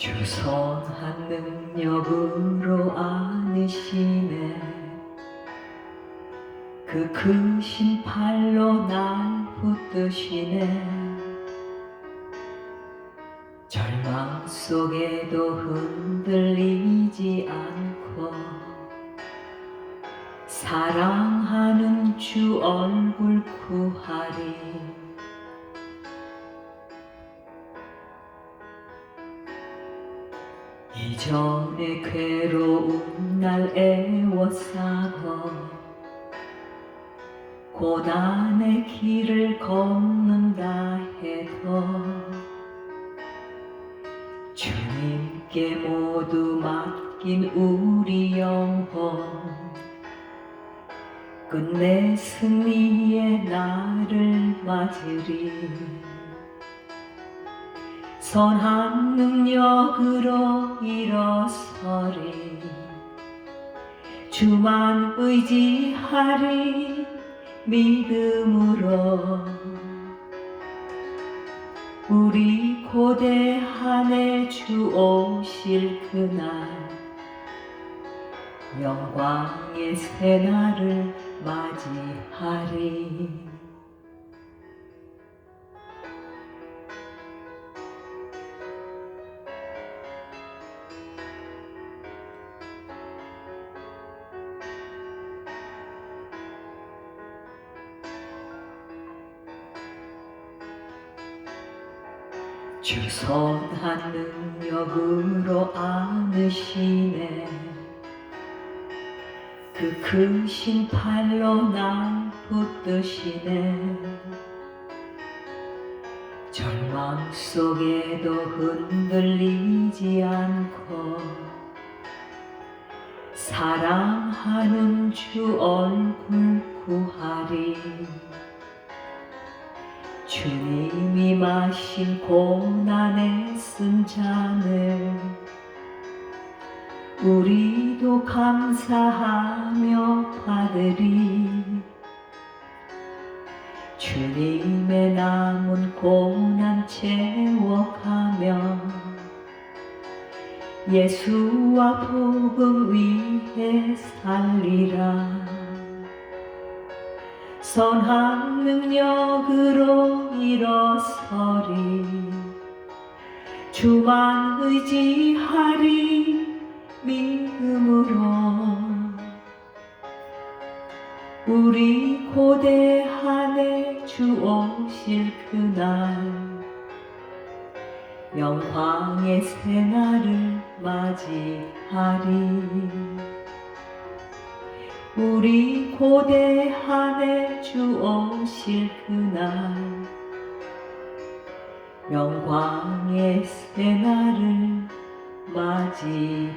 주선한 능력으로 안으시네. 그 크신 팔로 날 붙드시네. 절망 속에도 흔들리지 않고 사랑하는 주 얼굴 구하리 이전의 괴로운 날 애워싸고 고난의 길을 걷는다 해도 주님께 모두 맡긴 우리 영혼 끝내 승리의 날을 맞으리 선한 능력으로 일어서리. 주만 의지하리 믿음으로. 우리 고대한의 주 오실 그날 영광의 새날을 맞이하리 주선한 능력으로 안으시네. 그 크신 팔로 날 붙드시네. 절망 속에도 흔들리지 않고 사랑하는 주 얼굴 구하리. 주님이 마신 고난의 쓴 잔을 우리도 감사하며 받으리. 주님의 남은 고난 채워가며 예수와 복음 위에 살리라 선한 능력으로 일어서리. 주만 의지하리 믿음으로. 우리 고대한의 주 오실 그날 영광의 새날을 맞이하리 우리 고대한의 주 오실 그날 영광의 새날을 맞이하리